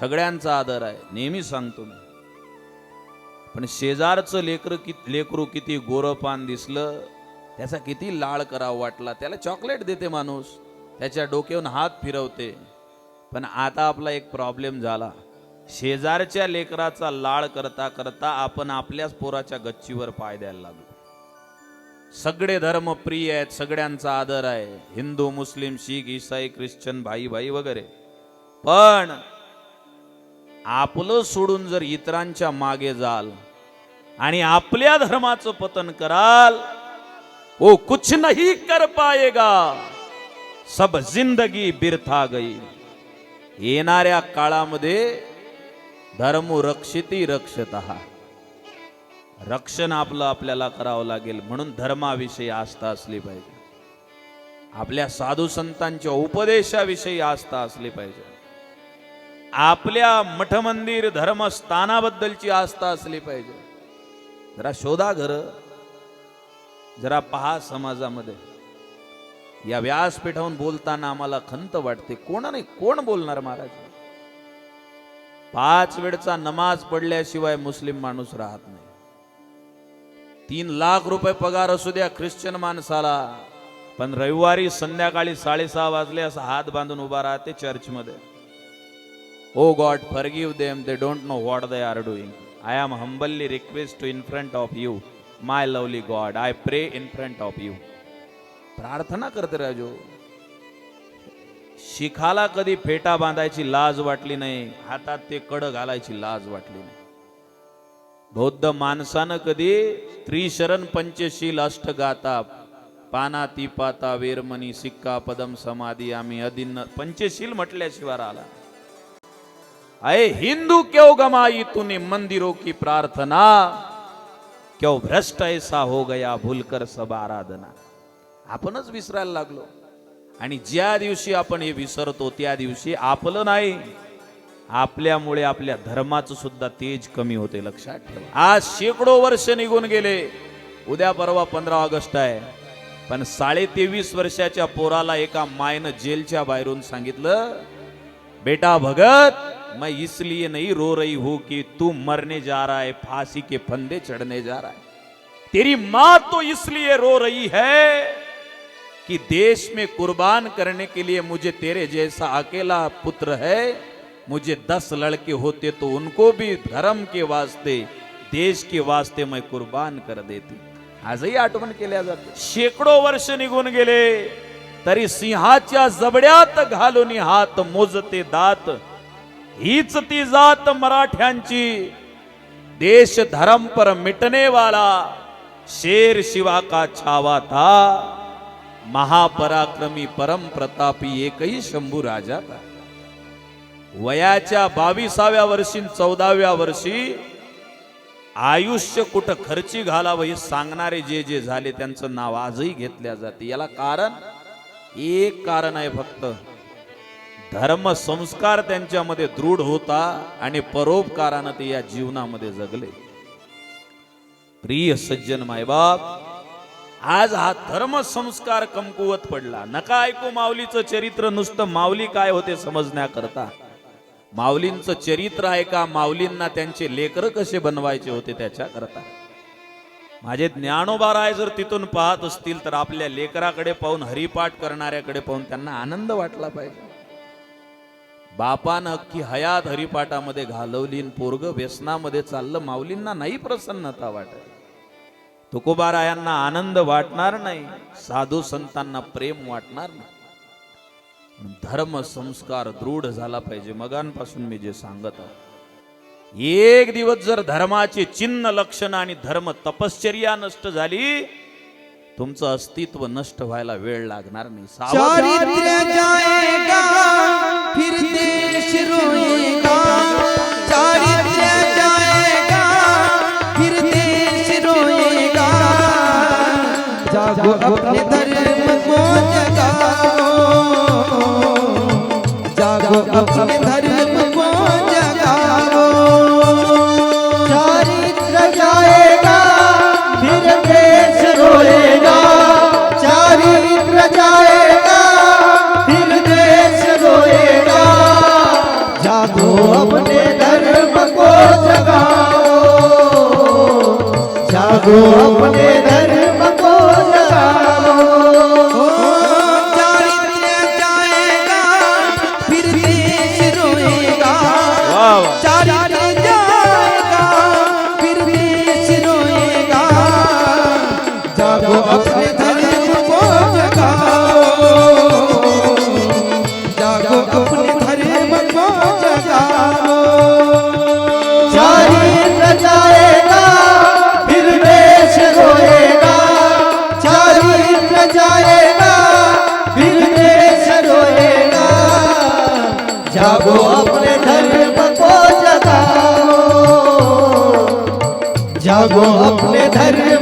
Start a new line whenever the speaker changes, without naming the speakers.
सगळ्यांचा आदर आहे नेहमी सांगतो मी. पण शेजारचं लेकर कि लेकरू किती गोरपान दिसलं त्याचा किती लाळ करावा वाटला त्याला चॉकलेट देते माणूस त्याच्या डोक्यावरून हात फिरवते. पण आता आपला एक प्रॉब्लेम झाला. शेजारच्या लेकराचा लाळ करता करता आपण आपल्याच पोराच्या गच्चीवर पाय द्यायला लागलो. सगळे धर्म प्रिय आहेत सगळ्यांचा आदर आहे. हिंदू मुस्लिम शीख ईसाई ख्रिश्चन भाई भाई वगैरे. पण आपलं सोडून जर इतरांच्या मागे जाल आणि आपल्या धर्माचं पतन कराल ओ कुछ नहीं कर पाएगा सब जिंदगी बिरथा गई. येणाऱ्या काळामध्ये धर्म रक्षिती रक्षत रक्षण आपलं आपल्याला करावं लागेल म्हणून धर्माविषयी आस्था असली पाहिजे. आपल्या साधू संतांच्या उपदेशाविषयी आस्था असली पाहिजे. आपल्या मठ मंदिर धर्मस्थानाबद्दलची आस्था असली पाहिजे. जरा शोधा घर. जरा पहा समाजामध्ये. या व्यासपीठावून बोलताना आम्हाला खंत वाटते. कोणाने कोण बोलणार महाराज? पाच वेळचा नमाज पडल्याशिवाय मुस्लिम माणूस राहत नाही. तीन लाख रुपये पगार असू द्या ख्रिश्चन माणसाला पण रविवारी संध्याकाळी साडेसहा वाजले असं हात बांधून उभा राहते चर्चमध्ये. O God forgive them they don't know what they are doing I am humbly request to in front of you my lovely God I pray in front of you प्रार्थना करते राजू. शिखाला कधी फेटा बांधायची लाज वाटली नाही. हातात ते कड घालायची लाज वाटली नाही. बौद्ध माणसानं कधी त्रिशरण पंचशील अष्ट गाता पाना पाता वेरमणी सिक्का पदम समाधी आम्ही अदिन्न पंचशील म्हटल्याशिवाय आला अरे हिंदू क्यों गमाई तूने मंदिरों की प्रार्थना? क्यों भ्रष्ट ऐसा हो गया भूलकर सब आराधना? आपणच विसरायला लागलो. आणि ज्या दिवशी आपण हे विसरतो त्या दिवशी आपलं नाही. आपल्यामुळे आपल्या धर्माचं सुद्धा तेज कमी होते लक्षात ठेवा. आज शेकडो वर्ष निघून गेले. उद्या परवा पंधरा ऑगस्ट आहे. पण साडे तेवीस वर्षाच्या पोराला एका मायनं जेलच्या बाहेरून सांगितलं बेटा भगत मैं इसलिए नहीं रो रही हूँ कि तू मरने जा रहा है, फांसी के फंदे चढ़ने जा रहा है। तेरी माँ तो इसलिए रो रही है कि देश में कुर्बान करने के लिए मुझे तेरे जैसा अकेला पुत्र है। मुझे दस लड़के होते तो उनको भी धर्म के वास्ते, देश के वास्ते मैं कुर्बान कर देती। आज आजही आठवण केल्या जाते। शेकडो वर्ष निघून गेले, तरी सिंहाच्या जबड्यात घालून हात मोजते दात हीच ती जात मराठ्यांची. देश धर्म पर मिटने वाला शेर शिवा का छावा था. महापराक्रमी परम प्रतापी एकही शंभू राजा था. वयाच्या बावीसाव्या वर्षी चौदाव्या वर्षी आयुष्य कुठं खर्ची घालावं हे सांगणारे जे जे झाले त्यांचं नाव आजही घेतल्या जाते. याला कारण एक कारण आहे फक्त. धर्म संस्कार त्यांच्यामध्ये दृढ होता आणि परोपकारानं ते या जीवनामध्ये जगले. प्रिय सज्जन मायबाप आज हा धर्म संस्कार कमकुवत पडला. नका ऐकू माऊलीचं चरित्र नुसतं माऊली काय होते समजण्याकरता. माऊलींचं चरित्र आहे का? माऊलींना त्यांचे लेकर कसे बनवायचे होते त्याच्याकरता. माझे ज्ञानोबाराय जर तिथून पाहत असतील तर आपल्या लेकराकडे पाहून हरिपाठ करणाऱ्याकडे पाहून त्यांना आनंद वाटला पाहिजे. बापानं अख्खी हयात हरिपाठामध्ये घालवली पोरग व्यसनामध्ये चाललं माऊलींना नाही प्रसन्नता वाटत. तुकोबारायांना आनंद वाटणार नाही साधू संतांना प्रेम वाटणार नाही. धर्म संस्कार दृढ झाला पाहिजे. मगांपासून मी जे सांगत आहे एक दिवस जर धर्माचे चिन्ह लक्षण आणि धर्म तपश्चर्या नष्ट झाली तुमचं अस्तित्व नष्ट व्हायला वेळ लागणार नाही.
अपने धर्म સાધુ અપને ધર્મ કો જગાવો. સાધુ અપને जागो अपने धर्म को जगाओ। जागो अपने धर्म